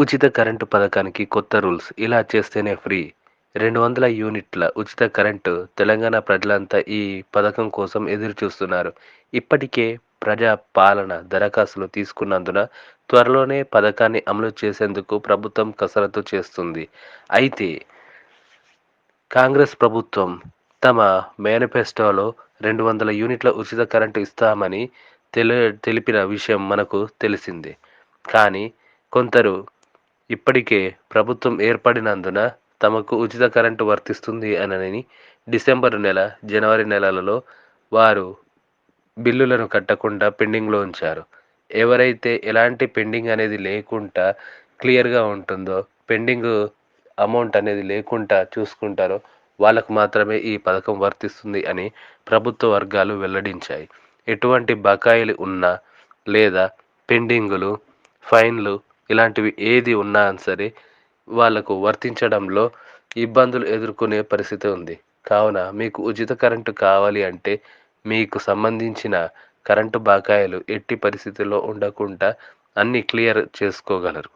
ఉచిత కరెంటు పథకానికి కొత్త రూల్స్ ఇలా చేస్తేనే ఫ్రీ. రెండు వందల యూనిట్ల ఉచిత కరెంటు తెలంగాణ ప్రజలంతా ఈ పథకం కోసం ఎదురు చూస్తున్నారు ఇప్పటికే ప్రజా పాలన దరఖాస్తులు తీసుకున్నందున త్వరలోనే పథకాన్ని అమలు చేసేందుకు ప్రభుత్వం కసరత్తు చేస్తుంది. అయితే కాంగ్రెస్ ప్రభుత్వం తమ మేనిఫెస్టోలో రెండు వందల యూనిట్ల ఉచిత కరెంటు ఇస్తామని తెలి తెలిపిన విషయం మనకు తెలిసిందే. కానీ కొందరు ఇప్పటికే ప్రభుత్వం ఏర్పడినందున తమకు ఉచిత కరెంటు వర్తిస్తుంది అనని డిసెంబర్ నెల జనవరి నెలలలో వారు బిల్లులను కట్టకుండా పెండింగ్లో ఉంచారు. ఎవరైతే ఎలాంటి పెండింగ్ అనేది లేకుండా క్లియర్గా ఉంటుందో పెండింగ్ అమౌంట్ అనేది లేకుండా చూసుకుంటారో వాళ్ళకు మాత్రమే ఈ పథకం వర్తిస్తుంది అని ప్రభుత్వ వర్గాలు వెల్లడించాయి. ఎటువంటి బకాయిలు ఉన్నా లేదా పెండింగులు ఫైన్లు ఇలాంటివి ఏది ఉన్నా సరే వాళ్ళకు వర్తించడంలో ఇబ్బందులు ఎదుర్కొనే పరిస్థితి ఉంది. కావున మీకు ఉచిత కరెంటు కావాలి అంటే మీకు సంబంధించిన కరెంటు బకాయిలు ఎట్టి పరిస్థితుల్లో ఉండకుండా అన్నీ క్లియర్ చేసుకోగలరు.